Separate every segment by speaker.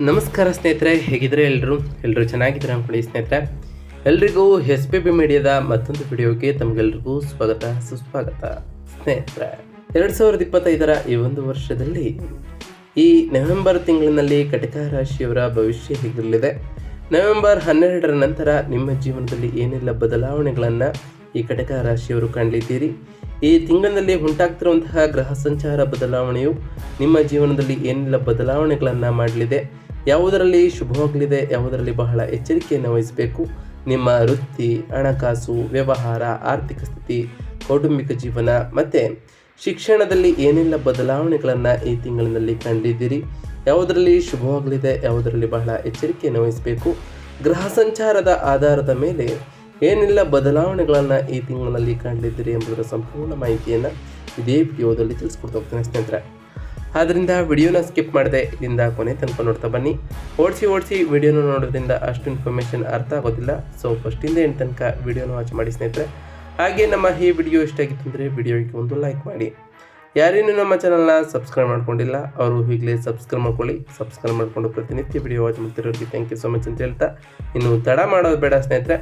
Speaker 1: ನಮಸ್ಕಾರ ಸ್ನೇಹಿತರೆ ಹೇಗಿದ್ರೆ ಎಲ್ಲರೂ? ಎಲ್ಲರೂ ಚೆನ್ನಾಗಿದ್ದಾರೆ ಅಂದ್ಕೊಳ್ಳಿ ಸ್ನೇಹಿತರೆ. ಎಲ್ರಿಗೂ ಎಸ್ ಪಿ ಬಿ ಮೀಡಿಯಾದ ಮತ್ತೊಂದು ವಿಡಿಯೋಗೆ ತಮಗೆಲ್ರಿಗೂ ಸ್ವಾಗತ, ಸುಸ್ವಾಗತ ಸ್ನೇಹಿತರೆ. ಎರಡು ಸಾವಿರದ ಇಪ್ಪತ್ತೈದರ ಈ ಒಂದು ವರ್ಷದಲ್ಲಿ ಈ ನವೆಂಬರ್ ತಿಂಗಳಿನಲ್ಲಿ ಕಟಕ ರಾಶಿಯವರ ಭವಿಷ್ಯ ಹೇಗಿರಲಿದೆ? ನವೆಂಬರ್ ಹನ್ನೆರಡರ ನಂತರ ನಿಮ್ಮ ಜೀವನದಲ್ಲಿ ಏನೆಲ್ಲ ಬದಲಾವಣೆಗಳನ್ನು ಈ ಕಟಕ ರಾಶಿಯವರು ಕಾಣಲಿದ್ದೀರಿ? ಈ ತಿಂಗಳಿನಲ್ಲಿ ಉಂಟಾಗ್ತಿರುವಂತಹ ಗ್ರಹ ಸಂಚಾರ ಬದಲಾವಣೆಯು ನಿಮ್ಮ ಜೀವನದಲ್ಲಿ ಏನೆಲ್ಲ ಬದಲಾವಣೆಗಳನ್ನು ಮಾಡಲಿದೆ, ಯಾವುದರಲ್ಲಿ ಶುಭವಾಗಲಿದೆ, ಯಾವುದರಲ್ಲಿ ಬಹಳ ಎಚ್ಚರಿಕೆಯನ್ನು ವಹಿಸಬೇಕು, ನಿಮ್ಮ ವೃತ್ತಿ, ಹಣಕಾಸು, ವ್ಯವಹಾರ, ಆರ್ಥಿಕ ಸ್ಥಿತಿ, ಕೌಟುಂಬಿಕ ಜೀವನ ಮತ್ತು ಶಿಕ್ಷಣದಲ್ಲಿ ಏನೆಲ್ಲ ಬದಲಾವಣೆಗಳನ್ನು ಈ ತಿಂಗಳಿನಲ್ಲಿ ಕಂಡಿದ್ದೀರಿ, ಯಾವುದರಲ್ಲಿ ಶುಭವಾಗಲಿದೆ, ಯಾವುದರಲ್ಲಿ ಬಹಳ ಎಚ್ಚರಿಕೆಯನ್ನು ವಹಿಸಬೇಕು, ಗ್ರಹ ಸಂಚಾರದ ಆಧಾರದ ಮೇಲೆ ಏನೆಲ್ಲ, ಬದಲಾವಣೆಗಳನ್ನು ಈ ತಿಂಗಳಲ್ಲಿ ಕಂಡಿದ್ದೀರಿ ಎಂಬುದರ ಸಂಪೂರ್ಣ ಮಾಹಿತಿಯನ್ನು ಇದೇ ವಿಡಿಯೋದಲ್ಲಿ ತಿಳಿಸ್ಕೊಡ್ತಾ ಹೋಗ್ತೇನೆ ಸ್ನೇಹಿತರೆ ಆದ್ದರಿಂದ ವಿಡಿಯೋನ ಸ್ಕಿಪ್ ಮಾಡದೆ ಇಲ್ಲಿಂದ ಕೊನೆ ತನಕ ನೋಡ್ತಾ ಬನ್ನಿ. ಓಡಿಸಿ ಓಡಿಸಿ ವಿಡಿಯೋನ ನೋಡೋದ್ರಿಂದ ಅಷ್ಟು ಇನ್ಫಾರ್ಮೇಷನ್ ಅರ್ಥ ಆಗೋದಿಲ್ಲ. ಸೊ ಫಸ್ಟಿಂದ ಏನು ತನಕ ವಿಡಿಯೋನ ವಾಚ್ ಮಾಡಿ ಸ್ನೇಹಿತರೆ. ಹಾಗೆ ನಮ್ಮ ಈ ವಿಡಿಯೋ ಇಷ್ಟ ಆಗಿತ್ತು ಅಂದರೆ ವಿಡಿಯೋಗೆ ಒಂದು ಲೈಕ್ ಮಾಡಿ. ಯಾರೇನು ನಮ್ಮ ಚಾನಲ್ನ ಸಬ್ಸ್ಕ್ರೈಬ್ ಮಾಡ್ಕೊಂಡಿಲ್ಲ, ಅವರು ಈಗಲೇ ಸಬ್ಸ್ಕ್ರೈಬ್ ಮಾಡ್ಕೊಳ್ಳಿ. ಸಬ್ಸ್ಕ್ರೈಬ್ ಮಾಡಿಕೊಂಡು ಪ್ರತಿನಿತ್ಯ ವಿಡಿಯೋ ವಾಚ್ ಮಾಡ್ತಿರೋರಿಗೆ ಥ್ಯಾಂಕ್ ಯು ಸೊ ಮಚ್ ಅಂತ ಹೇಳ್ತಾ. ಇನ್ನು ತಡ ಮಾಡೋದು ಬೇಡ ಸ್ನೇಹಿತರೆ.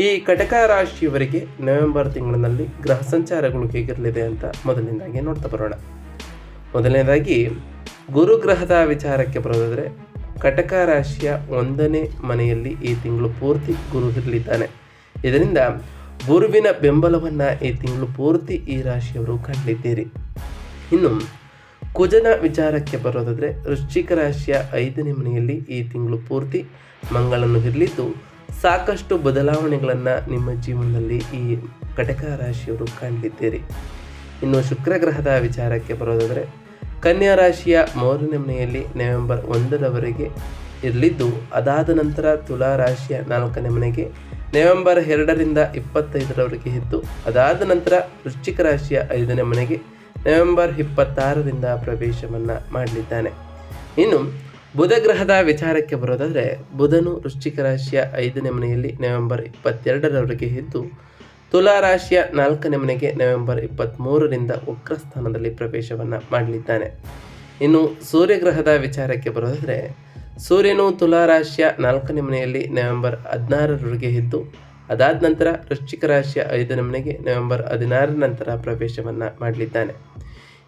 Speaker 1: ಈ ಕಟಕ ರಾಶಿಯವರಿಗೆ ನವೆಂಬರ್ ತಿಂಗಳಿನಲ್ಲಿ ಗ್ರಹ ಸಂಚಾರಗಳು ಹೇಗಿರಲಿದೆ ಅಂತ ಮೊದಲನೇದಾಗಿ ನೋಡ್ತಾ ಬರೋಣ. ಮೊದಲನೇದಾಗಿ ಗುರುಗ್ರಹದ ವಿಚಾರಕ್ಕೆ ಬರೋದಾದರೆ, ಕಟಕ ರಾಶಿಯ ಒಂದನೇ ಮನೆಯಲ್ಲಿ ಈ ತಿಂಗಳು ಪೂರ್ತಿ ಗುರು ಇರಲಿದ್ದಾನೆ. ಇದರಿಂದ ಗುರುವಿನ ಬೆಂಬಲವನ್ನು ಈ ತಿಂಗಳು ಪೂರ್ತಿ ಈ ರಾಶಿಯವರು ಕಂಡಿದ್ದೀರಿ. ಇನ್ನು, ಕುಜನ ವಿಚಾರಕ್ಕೆ ಬರೋದಾದರೆ, ವೃಶ್ಚಿಕ ರಾಶಿಯ ಐದನೇ ಮನೆಯಲ್ಲಿ ಈ ತಿಂಗಳು ಪೂರ್ತಿ ಮಂಗಳನು ಇರಲಿದ್ದು ಸಾಕಷ್ಟು ಬದಲಾವಣೆಗಳನ್ನು ನಿಮ್ಮ ಜೀವನದಲ್ಲಿ ಈ ಕಟಕ ರಾಶಿಯವರು ಕಾಣಲಿದ್ದೀರಿ ಇನ್ನು ಶುಕ್ರ ಗ್ರಹದ ವಿಚಾರಕ್ಕೆ ಬರೋದಾದರೆ, ಕನ್ಯಾ ರಾಶಿಯ ಮೂರನೇ ಮನೆಯಲ್ಲಿ ನವೆಂಬರ್ ಒಂದರವರೆಗೆ ಇರಲಿದ್ದು, ಅದಾದ ನಂತರ ತುಲಾ ರಾಶಿಯ ನಾಲ್ಕನೇ ಮನೆಗೆ ನವೆಂಬರ್ ಎರಡರಿಂದ ಇಪ್ಪತ್ತೈದರವರೆಗೆ ಇದ್ದು, ಅದಾದ ನಂತರ ವೃಶ್ಚಿಕ ರಾಶಿಯ ಐದನೇ ಮನೆಗೆ ನವೆಂಬರ್ ಇಪ್ಪತ್ತಾರರಿಂದ ಪ್ರವೇಶವನ್ನು ಮಾಡಲಿದ್ದಾನೆ. ಇನ್ನು ಬುಧ ಗ್ರಹದ ವಿಚಾರಕ್ಕೆ ಬರೋದಾದರೆ ಬುಧನು ವೃಶ್ಚಿಕ ರಾಶಿಯ ಐದನೇ ಮನೆಯಲ್ಲಿ ನವೆಂಬರ್ ಇಪ್ಪತ್ತೆರಡರವರೆಗೆ ಇದ್ದು, ತುಲಾ ರಾಶಿಯ ನಾಲ್ಕನೇ ಮನೆಗೆ ನವೆಂಬರ್ ಇಪ್ಪತ್ತ್ಮೂರರಿಂದ ಉಗ್ರಸ್ಥಾನದಲ್ಲಿ ಪ್ರವೇಶವನ್ನು ಮಾಡಲಿದ್ದಾನೆ. ಇನ್ನು ಸೂರ್ಯಗ್ರಹದ ವಿಚಾರಕ್ಕೆ ಬರೋದಾದರೆ, ಸೂರ್ಯನು ತುಲಾ ರಾಶಿಯ ನಾಲ್ಕನೇ ಮನೆಯಲ್ಲಿ ನವೆಂಬರ್ ಹದಿನಾರರವರೆಗೆ ಇದ್ದು, ಅದಾದ ನಂತರ ವೃಶ್ಚಿಕ ರಾಶಿಯ ಐದನೇ ಮನೆಗೆ ನವೆಂಬರ್ ಹದಿನಾರರ ನಂತರ ಪ್ರವೇಶವನ್ನು ಮಾಡಲಿದ್ದಾನೆ.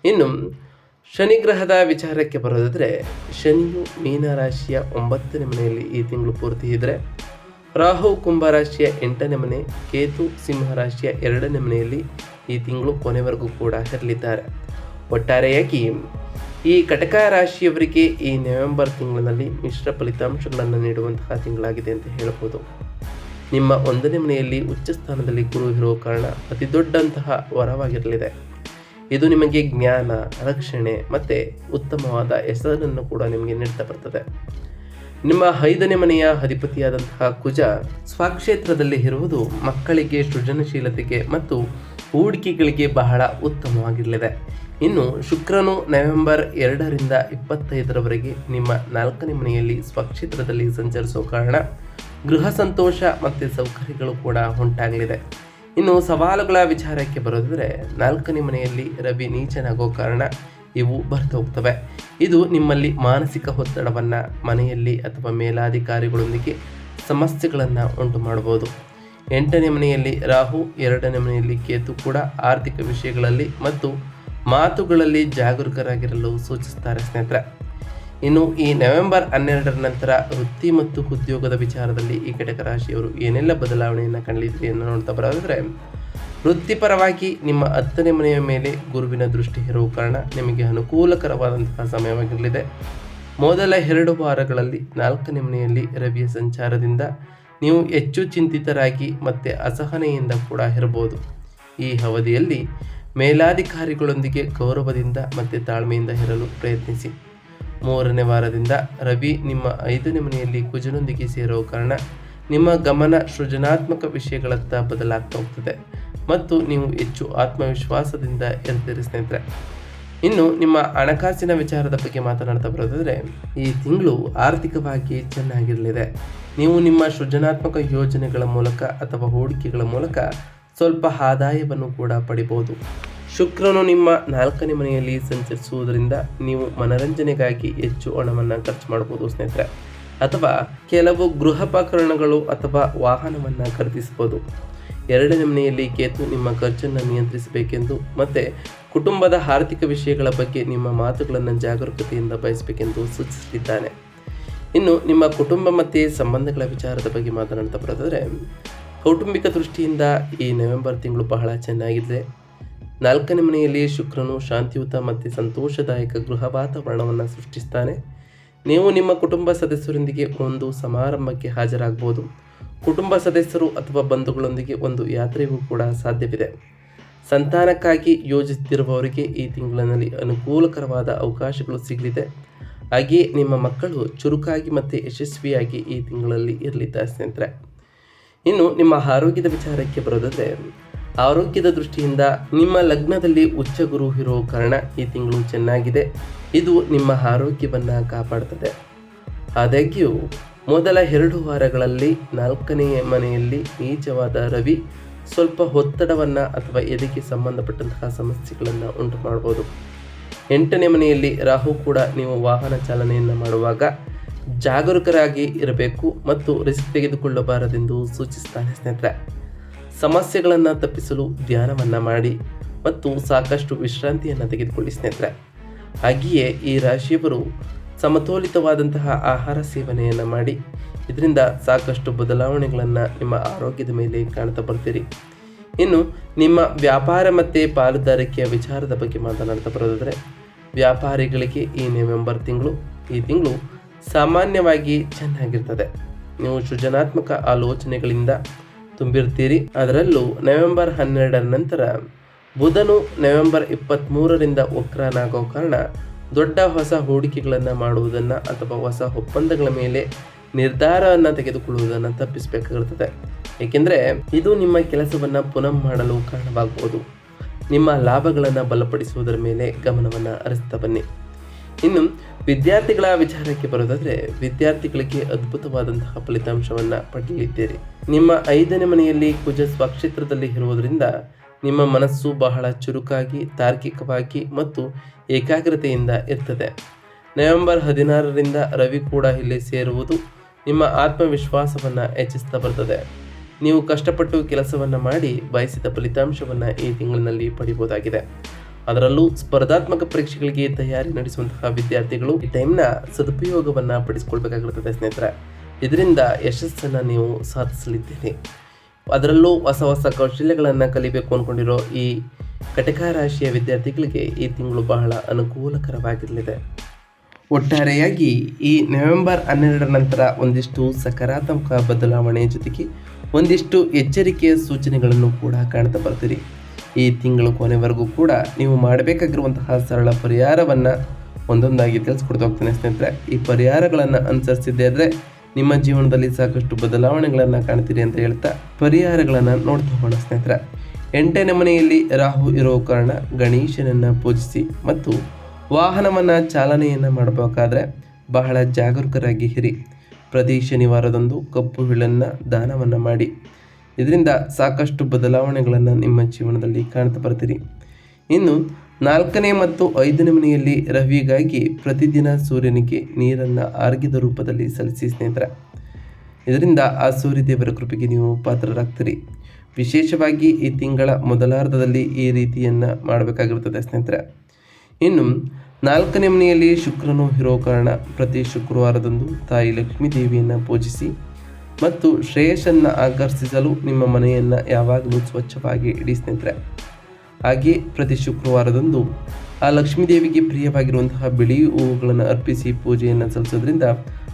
Speaker 1: ಇನ್ನು ಶನಿ ಗ್ರಹದ ವಿಚಾರಕ್ಕೆ ಬರೋದಾದರೆ ಶನಿಯು ಮೀನ ರಾಶಿಯ ಒಂಬತ್ತನೇ ಮನೆಯಲ್ಲಿ ಈ ತಿಂಗಳು ಪೂರ್ತಿ ಇದ್ದರೆ ರಾಹು ಕುಂಭ ರಾಶಿಯ ಎಂಟನೇ ಮನೆ, ಕೇತು ಸಿಂಹ ರಾಶಿಯ ಎರಡನೇ ಮನೆಯಲ್ಲಿ ಈ ತಿಂಗಳು ಕೊನೆವರೆಗೂ ಕೂಡ ಇರಲಿದ್ದಾರೆ. ಒಟ್ಟಾರೆಯಾಗಿ ಈ ಕಟಕ ರಾಶಿಯವರಿಗೆ ಈ ನವೆಂಬರ್ ತಿಂಗಳಿನಲ್ಲಿ ಮಿಶ್ರ ಫಲಿತಾಂಶಗಳನ್ನು ನೀಡುವಂತಹ ತಿಂಗಳಾಗಿದೆ ಅಂತ ಹೇಳಬಹುದು ನಿಮ್ಮ ಒಂದನೇ ಮನೆಯಲ್ಲಿ ಉಚ್ಚ ಸ್ಥಾನದಲ್ಲಿ ಗುರು ಇರುವ ಕಾರಣ ಅತಿ ದೊಡ್ಡಂತಹ ವರವಾಗಿರಲಿದೆ. ಇದು ನಿಮಗೆ ಜ್ಞಾನ, ರಕ್ಷಣೆ ಮತ್ತು ಉತ್ತಮವಾದ ಹೆಸರನ್ನು ಕೂಡ ನಿಮಗೆ ನೀಡ್ತಾ ಬರ್ತದೆ. ನಿಮ್ಮ ಐದನೇ ಮನೆಯ ಅಧಿಪತಿಯಾದಂತಹ ಕುಜ ಸ್ವಕ್ಷೇತ್ರದಲ್ಲಿ ಇರುವುದು ಮಕ್ಕಳಿಗೆ ಸೃಜನಶೀಲತೆಗೆ ಮತ್ತು ಹೂಡಿಕೆಗಳಿಗೆ ಬಹಳ ಉತ್ತಮವಾಗಿರಲಿದೆ. ಇನ್ನು ಶುಕ್ರನು ನವೆಂಬರ್ ಎರಡರಿಂದ ಇಪ್ಪತ್ತೈದರವರೆಗೆ ನಿಮ್ಮ ನಾಲ್ಕನೇ ಮನೆಯಲ್ಲಿ ಸ್ವಕ್ಷೇತ್ರದಲ್ಲಿ ಸಂಚರಿಸುವ ಕಾರಣ ಗೃಹ ಸಂತೋಷ ಮತ್ತು ಸೌಕರ್ಯಗಳು ಕೂಡ ಉಂಟಾಗಲಿದೆ. ಇನ್ನು ಸವಾಲುಗಳ ವಿಚಾರಕ್ಕೆ ಬರೋದಿದ್ರೆ ನಾಲ್ಕನೇ ಮನೆಯಲ್ಲಿ ರವಿ ನೀಚನಾಗೋ ಕಾರಣ ಇವು ಬರ್ತಾ ಹೋಗ್ತವೆ. ಇದು ನಿಮ್ಮಲ್ಲಿ ಮಾನಸಿಕ ಒತ್ತಡವನ್ನು ಮನೆಯಲ್ಲಿ ಅಥವಾ ಮೇಲಾಧಿಕಾರಿಗಳೊಂದಿಗೆ ಸಮಸ್ಯೆಗಳನ್ನು ಉಂಟು ಮಾಡಬಹುದು ಎಂಟನೇ ಮನೆಯಲ್ಲಿ ರಾಹು, ಎರಡನೇ ಮನೆಯಲ್ಲಿ ಕೇತು ಕೂಡ ಆರ್ಥಿಕ ವಿಷಯಗಳಲ್ಲಿ ಮತ್ತು ಮಾತುಗಳಲ್ಲಿ ಜಾಗರೂಕರಾಗಿರಲು ಸೂಚಿಸ್ತಾರೆ ಸ್ನೇಹಿತರೆ. ಇನ್ನು ಈ ನವೆಂಬರ್ ಹನ್ನೆರಡರ ನಂತರ ವೃತ್ತಿ ಮತ್ತು ಉದ್ಯೋಗದ ವಿಚಾರದಲ್ಲಿ ಈ ಘಟಕ ರಾಶಿಯವರು ಏನೆಲ್ಲ ಬದಲಾವಣೆಯನ್ನು ಕಂಡಿದ್ರಿ ಎಂದು ನೋಡ್ತಾ ಬರೋದಾದರೆ ವೃತ್ತಿಪರವಾಗಿ ನಿಮ್ಮ ಹತ್ತನೇ ಮನೆಯ ಮೇಲೆ ಗುರುವಿನ ದೃಷ್ಟಿ ಇರುವ ಕಾರಣ ನಿಮಗೆ ಅನುಕೂಲಕರವಾದಂತಹ ಸಮಯವಾಗಿರಲಿದೆ. ಮೊದಲ ಎರಡು ವಾರಗಳಲ್ಲಿ ನಾಲ್ಕನೇ ಮನೆಯಲ್ಲಿ ರವಿಯ ಸಂಚಾರದಿಂದ ನೀವು ಹೆಚ್ಚು ಚಿಂತಿತರಾಗಿ ಮತ್ತೆ ಅಸಹನೆಯಿಂದ ಕೂಡ ಇರಬಹುದು. ಈ ಅವಧಿಯಲ್ಲಿ ಮೇಲಾಧಿಕಾರಿಗಳೊಂದಿಗೆ ಗೌರವದಿಂದ ಮತ್ತು ತಾಳ್ಮೆಯಿಂದ ಇರಲು ಪ್ರಯತ್ನಿಸಿ. ಮೂರನೇ ವಾರದಿಂದ ರವಿ ನಿಮ್ಮ ಐದನೇ ಮನೆಯಲ್ಲಿ ಕುಜನೊಂದಿಗೆ ಸೇರೋ ಕಾರಣ ನಿಮ್ಮ ಗಮನ ಸೃಜನಾತ್ಮಕ ವಿಷಯಗಳತ್ತ ಬದಲಾಗ್ತಾ ಹೋಗ್ತದೆ ಮತ್ತು ನೀವು ಹೆಚ್ಚು ಆತ್ಮವಿಶ್ವಾಸದಿಂದ ಇರ್ತೀರಿ ಸ್ನೇಹಿತರೆ. ಇನ್ನು ನಿಮ್ಮ ಹಣಕಾಸಿನ ವಿಚಾರದ ಬಗ್ಗೆ ಮಾತನಾಡ್ತಾ ಬರೋದಾದರೆ, ಈ ತಿಂಗಳು ಆರ್ಥಿಕವಾಗಿ ಚೆನ್ನಾಗಿರಲಿದೆ. ನೀವು ನಿಮ್ಮ ಸೃಜನಾತ್ಮಕ ಯೋಜನೆಗಳ ಮೂಲಕ ಅಥವಾ ಹೂಡಿಕೆಗಳ ಮೂಲಕ ಸ್ವಲ್ಪ ಆದಾಯವನ್ನು ಕೂಡ ಪಡಿಬೋದು ಶುಕ್ರನು ನಿಮ್ಮ ನಾಲ್ಕನೇ ಮನೆಯಲ್ಲಿ ಸಂಚರಿಸುವುದರಿಂದ ನೀವು ಮನರಂಜನೆಗಾಗಿ ಹೆಚ್ಚು ಹಣವನ್ನು ಖರ್ಚು ಮಾಡಬಹುದು, ಸ್ನೇಹಿತರೆ. ಅಥವಾ ಕೆಲವು ಗೃಹೋಪಕರಣಗಳು ಅಥವಾ ವಾಹನವನ್ನು ಖರೀದಿಸಬಹುದು. ಎರಡನೇ ಮನೆಯಲ್ಲಿ ಕೇತು ನಿಮ್ಮ ಖರ್ಚನ್ನು ನಿಯಂತ್ರಿಸಬೇಕೆಂದು ಮತ್ತು ಕುಟುಂಬದ ಆರ್ಥಿಕ ವಿಷಯಗಳ ಬಗ್ಗೆ ನಿಮ್ಮ ಮಾತುಗಳನ್ನು ಜಾಗರೂಕತೆಯಿಂದ ಬಯಸಬೇಕೆಂದು ಸೂಚಿಸಲಿದ್ದಾನೆ ಇನ್ನು ನಿಮ್ಮ ಕುಟುಂಬ ಮತ್ತು ಸಂಬಂಧಗಳ ವಿಚಾರದ ಬಗ್ಗೆ ಮಾತನಾಡ್ತಾ ಬರೋದಾದರೆ, ಕೌಟುಂಬಿಕ ದೃಷ್ಟಿಯಿಂದ ಈ ನವೆಂಬರ್ ತಿಂಗಳು ಬಹಳ ಚೆನ್ನಾಗಿದೆ. ನಾಲ್ಕನೇ ಮನೆಯಲ್ಲಿ ಶುಕ್ರನು ಶಾಂತಿಯುತ ಮತ್ತು ಸಂತೋಷದಾಯಕ ಗೃಹ ವಾತಾವರಣವನ್ನು ಸೃಷ್ಟಿಸ್ತಾನೆ. ನೀವು ನಿಮ್ಮ ಕುಟುಂಬ ಸದಸ್ಯರೊಂದಿಗೆ ಒಂದು ಸಮಾರಂಭಕ್ಕೆ ಹಾಜರಾಗಬಹುದು. ಕುಟುಂಬ ಸದಸ್ಯರು ಅಥವಾ ಬಂಧುಗಳೊಂದಿಗೆ ಒಂದು ಯಾತ್ರೆಗೂ ಕೂಡ ಸಾಧ್ಯವಿದೆ. ಸಂತಾನಕ್ಕಾಗಿ ಯೋಜಿಸುತ್ತಿರುವವರಿಗೆ ಈ ತಿಂಗಳಿನಲ್ಲಿ ಅನುಕೂಲಕರವಾದ ಅವಕಾಶಗಳು ಸಿಗಲಿದೆ. ಹಾಗೆಯೇ ನಿಮ್ಮ ಮಕ್ಕಳು ಚುರುಕಾಗಿ ಮತ್ತು ಯಶಸ್ವಿಯಾಗಿ ಈ ತಿಂಗಳಲ್ಲಿ ಇರಲಿದ್ದಾರೆ ಸ್ನೇಹಿತರೆ. ಇನ್ನು ನಿಮ್ಮ ಆರೋಗ್ಯದ ವಿಚಾರಕ್ಕೆ ಬರೋದಾದರೆ ಆರೋಗ್ಯದ ದೃಷ್ಟಿಯಿಂದ ನಿಮ್ಮ ಲಗ್ನದಲ್ಲಿ ಉಚ್ಚ ಗುರು ಇರೋ ಕಾರಣ ಈ ತಿಂಗಳು ಚೆನ್ನಾಗಿದೆ. ಇದು ನಿಮ್ಮ ಆರೋಗ್ಯವನ್ನು ಕಾಪಾಡುತ್ತದೆ ಆದಾಗ್ಯೂ, ಮೊದಲ ಎರಡು ವಾರಗಳಲ್ಲಿ ನಾಲ್ಕನೆಯ ಮನೆಯಲ್ಲಿ ನೀಚವಾದ ರವಿ ಸ್ವಲ್ಪ ಒತ್ತಡವನ್ನು ಅಥವಾ ಎದೆಗೆ ಸಂಬಂಧಪಟ್ಟಂತಹ ಸಮಸ್ಯೆಗಳನ್ನು ಉಂಟು ಮಾಡ್ಬೋದು. ಎಂಟನೇ ಮನೆಯಲ್ಲಿ ರಾಹು ಕೂಡ ನೀವು ವಾಹನ ಚಾಲನೆಯನ್ನು ಮಾಡುವಾಗ ಜಾಗರೂಕರಾಗಿ ಇರಬೇಕು ಮತ್ತು ರಿಸ್ಕ್ ತೆಗೆದುಕೊಳ್ಳಬಾರದೆಂದು ಸೂಚಿಸ್ತಾನೆ ಸ್ನೇಹಿತರೆ. ಸಮಸ್ಯೆಗಳನ್ನು ತಪ್ಪಿಸಲು ಧ್ಯಾನವನ್ನು ಮಾಡಿ ಮತ್ತು ಸಾಕಷ್ಟು ವಿಶ್ರಾಂತಿಯನ್ನು ತೆಗೆದುಕೊಳ್ಳಿ ಸ್ನೇಹಿತರೆ. ಹಾಗೆಯೇ ಈ ರಾಶಿಯವರು ಸಮತೋಲಿತವಾದಂತಹ ಆಹಾರ ಸೇವನೆಯನ್ನು ಮಾಡಿ, ಇದರಿಂದ ಸಾಕಷ್ಟು ಬದಲಾವಣೆಗಳನ್ನು ನಿಮ್ಮ ಆರೋಗ್ಯದ ಮೇಲೆ ಕಾಣ್ತಾ ಬರ್ತೀರಿ. ಇನ್ನು ನಿಮ್ಮ ವ್ಯಾಪಾರ ಮತ್ತು ಪಾಲುದಾರಿಕೆಯ ವಿಚಾರದ ಬಗ್ಗೆ ಮಾತನಾಡ್ತಾ ಬರೋದಾದರೆ, ವ್ಯಾಪಾರಿಗಳಿಗೆ ಈ ನವೆಂಬರ್ ತಿಂಗಳು, ಈ ತಿಂಗಳು ಸಾಮಾನ್ಯವಾಗಿ ಚೆನ್ನಾಗಿರ್ತದೆ. ನೀವು ಸೃಜನಾತ್ಮಕ ಆಲೋಚನೆಗಳಿಂದ ತುಂಬಿರ್ತೀರಿ. ಅದರಲ್ಲೂ ನವೆಂಬರ್ ಹನ್ನೆರಡರ ನಂತರ ಬುಧನು ನವೆಂಬರ್ ಇಪ್ಪತ್ತ್ಮೂರರಿಂದ ವಕ್ರನಾಗೋ ಕಾರಣ ದೊಡ್ಡ ಹೊಸ ಹೂಡಿಕೆಗಳನ್ನು ಮಾಡುವುದನ್ನು ಅಥವಾ ಹೊಸ ಒಪ್ಪಂದಗಳ ಮೇಲೆ ನಿರ್ಧಾರವನ್ನು ತೆಗೆದುಕೊಳ್ಳುವುದನ್ನು ತಪ್ಪಿಸಬೇಕಾಗಿರ್ತದೆ. ಏಕೆಂದರೆ ಇದು ನಿಮ್ಮ ಕೆಲಸವನ್ನು ಪುನಃ ಮಾಡಲು ಕಾರಣವಾಗಬಹುದು ನಿಮ್ಮ ಲಾಭಗಳನ್ನು ಬಲಪಡಿಸುವುದರ ಮೇಲೆ ಗಮನವನ್ನು ಹರಿಸ್ತಾ ಬನ್ನಿ. ಇನ್ನು ವಿದ್ಯಾರ್ಥಿಗಳ ವಿಚಾರಕ್ಕೆ ಬರೋದಾದರೆ ವಿದ್ಯಾರ್ಥಿಗಳಿಗೆ ಅದ್ಭುತವಾದಂತಹ ಫಲಿತಾಂಶವನ್ನು ಪಡೆಯಲಿದ್ದೀರಿ. ನಿಮ್ಮ ಐದನೇ ಮನೆಯಲ್ಲಿ ಕುಜ ಸ್ವಕ್ಷೇತ್ರದಲ್ಲಿ ಇರುವುದರಿಂದ ನಿಮ್ಮ ಮನಸ್ಸು ಬಹಳ ಚುರುಕಾಗಿ, ತಾರ್ಕಿಕವಾಗಿ ಮತ್ತು ಏಕಾಗ್ರತೆಯಿಂದ ಇರ್ತದೆ. ನವೆಂಬರ್ ಹದಿನಾರರಿಂದ ರವಿ ಕೂಡ ಇಲ್ಲಿ ಸೇರುವುದು ನಿಮ್ಮ ಆತ್ಮವಿಶ್ವಾಸವನ್ನು ಹೆಚ್ಚಿಸ್ತಾ ಬರ್ತದೆ. ನೀವು ಕಷ್ಟಪಟ್ಟು ಕೆಲಸವನ್ನು ಮಾಡಿ ಬಯಸಿದ ಫಲಿತಾಂಶವನ್ನು ಈ ತಿಂಗಳಿನಲ್ಲಿ ಪಡಿಬಹುದಾಗಿದೆ ಅದರಲ್ಲೂ ಸ್ಪರ್ಧಾತ್ಮಕ ಪರೀಕ್ಷೆಗಳಿಗೆ ತಯಾರಿ ನಡೆಸುವಂತಹ ವಿದ್ಯಾರ್ಥಿಗಳು ಈ ಟೈಮ್ನ ಸದುಪಯೋಗವನ್ನು ಪಡಿಸಿಕೊಳ್ಬೇಕಾಗಿರುತ್ತದೆ ಸ್ನೇಹಿತರೆ. ಇದರಿಂದ ಯಶಸ್ಸನ್ನು ನೀವು ಸಾಧಿಸಲಿದ್ದೀರಿ. ಅದರಲ್ಲೂ ಹೊಸ ಹೊಸ ಕೌಶಲ್ಯಗಳನ್ನು ಕಲಿಬೇಕು ಅಂದ್ಕೊಂಡಿರೋ ಈ ಕಟಕ ರಾಶಿಯ ವಿದ್ಯಾರ್ಥಿಗಳಿಗೆ ಈ ತಿಂಗಳು ಬಹಳ ಅನುಕೂಲಕರವಾಗಿರಲಿದೆ. ಒಟ್ಟಾರೆಯಾಗಿ ಈ ನವೆಂಬರ್ ಹನ್ನೆರಡರ ನಂತರ ಒಂದಿಷ್ಟು ಸಕಾರಾತ್ಮಕ ಬದಲಾವಣೆಯ ಜೊತೆಗೆ ಒಂದಿಷ್ಟು ಎಚ್ಚರಿಕೆಯ ಸೂಚನೆಗಳನ್ನು ಕೂಡ ಕಾಣ್ತಾ ಬರ್ತೀರಿ. ಈ ತಿಂಗಳ ಕೊನೆವರೆಗೂ ಕೂಡ ನೀವು ಮಾಡಬೇಕಾಗಿರುವಂತಹ ಸರಳ ಪರಿಹಾರವನ್ನು ಒಂದೊಂದಾಗಿ ತಿಳಿಸ್ಕೊಡ್ತಾ ಹೋಗ್ತೇನೆ ಸ್ನೇಹಿತರೆ. ಈ ಪರಿಹಾರಗಳನ್ನು ಅನುಸರಿಸಿದ್ದೇ ಆದರೆ ನಿಮ್ಮ ಜೀವನದಲ್ಲಿ ಸಾಕಷ್ಟು ಬದಲಾವಣೆಗಳನ್ನು ಕಾಣ್ತೀರಿ ಅಂತ ಹೇಳ್ತಾ ಪರಿಹಾರಗಳನ್ನು ನೋಡ್ತಾ ಹೋಗೋಣ ಸ್ನೇಹಿತರೆ. ಎಂಟನೇ ಮನೆಯಲ್ಲಿ ರಾಹು ಇರೋ ಕಾರಣ ಗಣೇಶನನ್ನು ಪೂಜಿಸಿ ಮತ್ತು ವಾಹನವನ್ನು ಚಾಲನೆಯನ್ನು ಮಾಡಬೇಕಾದ್ರೆ ಬಹಳ ಜಾಗರೂಕರಾಗಿ ಹಿರಿ ಪ್ರತಿ ಶನಿವಾರದಂದು ಕಪ್ಪು ಹುಳನ್ನು ದಾನವನ್ನು ಮಾಡಿ. ಇದರಿಂದ ಸಾಕಷ್ಟು ಬದಲಾವಣೆಗಳನ್ನು ನಿಮ್ಮ ಜೀವನದಲ್ಲಿ ಕಾಣ್ತಾ ಬರ್ತೀರಿ. ಇನ್ನು ನಾಲ್ಕನೇ ಮತ್ತು ಐದನೇ ಮನೆಯಲ್ಲಿ ರವಿಗಾಗಿ ಪ್ರತಿದಿನ ಸೂರ್ಯನಿಗೆ ನೀರನ್ನು ಆರ್ಗಿದ ರೂಪದಲ್ಲಿ ಸಲ್ಲಿಸಿ ಸ್ನೇಹಿತರೆ. ಇದರಿಂದ ಆ ಸೂರ್ಯದೇವರ ಕೃಪೆಗೆ ನೀವು ಪಾತ್ರರಾಗ್ತೀರಿ. ವಿಶೇಷವಾಗಿ ಈ ತಿಂಗಳ ಮೊದಲಾರ್ಧದಲ್ಲಿ ಈ ರೀತಿಯನ್ನು ಮಾಡಬೇಕಾಗಿರುತ್ತದೆ ಸ್ನೇಹಿತರೆ. ಇನ್ನು ನಾಲ್ಕನೇ ಮನೆಯಲ್ಲಿ ಶುಕ್ರನು ಇರೋ ಕಾರಣ ಪ್ರತಿ ಶುಕ್ರವಾರದಂದು ತಾಯಿ ಲಕ್ಷ್ಮೀ ದೇವಿಯನ್ನು ಪೂಜಿಸಿ ಮತ್ತು ಶ್ರೇಯಸ್ಸನ್ನು ಆಕರ್ಷಿಸಲು ನಿಮ್ಮ ಮನೆಯನ್ನು ಯಾವಾಗಲೂ ಸ್ವಚ್ಛವಾಗಿ ಇಡಿ ಸ್ನೇಹಿತರೆ. ಹಾಗೆ ಪ್ರತಿ ಶುಕ್ರವಾರದಂದು ಆ ಲಕ್ಷ್ಮೀದೇವಿಗೆ ಪ್ರಿಯವಾಗಿರುವಂತಹ ಬಿಳಿ ಹೂವುಗಳನ್ನು ಅರ್ಪಿಸಿ ಪೂಜೆಯನ್ನು ಸಲ್ಲಿಸೋದ್ರಿಂದ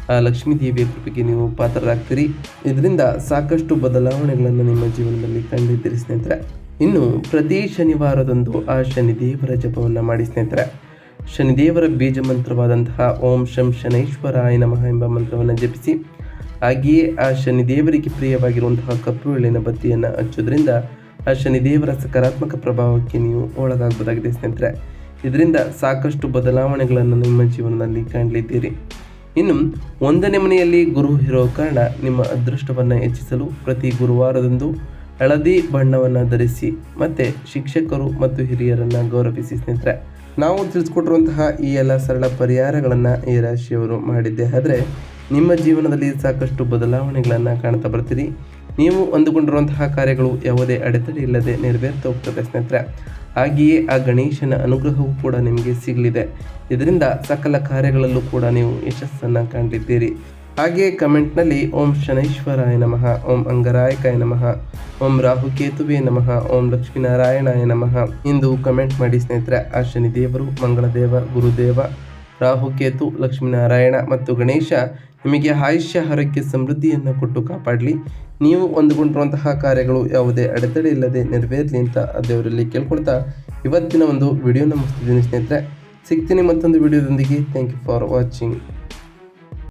Speaker 1: ಆ ಲಕ್ಷ್ಮೀ ದೇವಿಯ ಕೃಪೆಗೆ ನೀವು ಪಾತ್ರರಾಗ್ತೀರಿ. ಇದರಿಂದ ಸಾಕಷ್ಟು ಬದಲಾವಣೆಗಳನ್ನು ನಿಮ್ಮ ಜೀವನದಲ್ಲಿ ಕಂಡಿದ್ದೀರಿ ಸ್ನೇಹಿತರೆ. ಇನ್ನು ಪ್ರತಿ ಶನಿವಾರದಂದು ಆ ಶನಿದೇವರ ಜಪವನ್ನು ಮಾಡಿ ಸ್ನೇಹಿತರೆ. ಶನಿದೇವರ ಬೀಜ ಮಂತ್ರವಾದಂತಹ ಓಂ ಶಂ ಶನೈಶ್ವರಾಯ ನಮಃ ಎಂಬ ಮಂತ್ರವನ್ನು ಜಪಿಸಿ ಹಾಗೆಯೇ ಆ ಶನಿದೇವರಿಗೆ ಪ್ರಿಯವಾಗಿರುವಂತಹ ಕಪ್ಪು ಎಳ್ಳಿನ ಬತ್ತಿಯನ್ನು ಹಚ್ಚೋದ್ರಿಂದ ಆ ಶನಿದೇವರ ಸಕಾರಾತ್ಮಕ ಪ್ರಭಾವಕ್ಕೆ ನೀವು ಒಳಗಾಗಬಹುದಾಗಿದೆ ಸ್ನೇಹಿತರೆ. ಇದರಿಂದ ಸಾಕಷ್ಟು ಬದಲಾವಣೆಗಳನ್ನು ನಿಮ್ಮ ಜೀವನದಲ್ಲಿ ಕಾಣಲಿದ್ದೀರಿ. ಇನ್ನು ಒಂದನೇ ಮನೆಯಲ್ಲಿ ಗುರು ಇರೋ ಕಾರಣ ನಿಮ್ಮ ಅದೃಷ್ಟವನ್ನು ಹೆಚ್ಚಿಸಲು ಪ್ರತಿ ಗುರುವಾರದಂದು ಹಳದಿ ಬಣ್ಣವನ್ನು ಧರಿಸಿ ಮತ್ತು ಶಿಕ್ಷಕರು ಮತ್ತು ಹಿರಿಯರನ್ನು ಗೌರವಿಸಿ ಸ್ನೇಹಿತರೆ. ನಾವು ತಿಳಿಸ್ಕೊಟ್ಟಿರುವಂತಹ ಈ ಎಲ್ಲ ಸರಳ ಪರಿಹಾರಗಳನ್ನು ಈ ರಾಶಿಯವರು ಮಾಡಿದ್ದೆ ಆದರೆ ನಿಮ್ಮ ಜೀವನದಲ್ಲಿ ಸಾಕಷ್ಟು ಬದಲಾವಣೆಗಳನ್ನು ಕಾಣ್ತಾ ಬರ್ತೀರಿ. ನೀವು ಅಂದುಕೊಂಡಿರುವಂತಹ ಕಾರ್ಯಗಳು ಯಾವುದೇ ಅಡೆತಡೆ ಇಲ್ಲದೆ ನೆರವೇರ್ತ ಹೋಗ್ತದೆ ಸ್ನೇಹಿತರೆ. ಹಾಗೆಯೇ ಆ ಗಣೇಶನ ಅನುಗ್ರಹವೂ ಕೂಡ ನಿಮಗೆ ಸಿಗಲಿದೆ. ಇದರಿಂದ ಸಕಲ ಕಾರ್ಯಗಳಲ್ಲೂ ಕೂಡ ನೀವು ಯಶಸ್ಸನ್ನು ಕಾಣಲಿದ್ದೀರಿ ಹಾಗೆಯೇ ಕಮೆಂಟ್ನಲ್ಲಿ ಓಂ ಶನೈಶ್ವರಾಯ ನಮಃ, ಓಂ ಅಂಗರಾಯಕಾಯ ನಮಃ, ಓಂ ರಾಹುಕೇತುವೇ ನಮಃ, ಓಂ ಲಕ್ಷ್ಮೀನಾರಾಯಣಾಯ ನಮಃ. ಎಂದು ಕಮೆಂಟ್ ಮಾಡಿ ಸ್ನೇಹಿತರೆ. ಆ ಶನಿದೇವರು ಮಂಗಳದೇವ, ಗುರುದೇವ ರಾಹುಕೇತು ಲಕ್ಷ್ಮೀನಾರಾಯಣ ಮತ್ತು ಗಣೇಶ ನಿಮಗೆ ಆಯುಷ್ಯ ಹರಕ್ಕೆ ಸಮೃದ್ಧಿಯನ್ನು ಕೊಟ್ಟು ಕಾಪಾಡಲಿ. ನೀವು ಹೊಂದಿಕೊಂಡಿರುವಂತಹ ಕಾರ್ಯಗಳು ಯಾವುದೇ ಅಡೆತಡೆ ಇಲ್ಲದೆ ನೆರವೇರಲಿ ಅಂತ ದೇವರಲ್ಲಿ ಕೇಳ್ಕೊಳ್ತಾ ಇವತ್ತಿನ ಒಂದು ವಿಡಿಯೋನ ಮುಗಿಸ್ತಿದ್ದೀನಿ ಸ್ನೇಹಿತರೆ. ಸಿಗ್ತೀನಿ ಮತ್ತೊಂದು ವಿಡಿಯೋದೊಂದಿಗೆ. Thank you for watching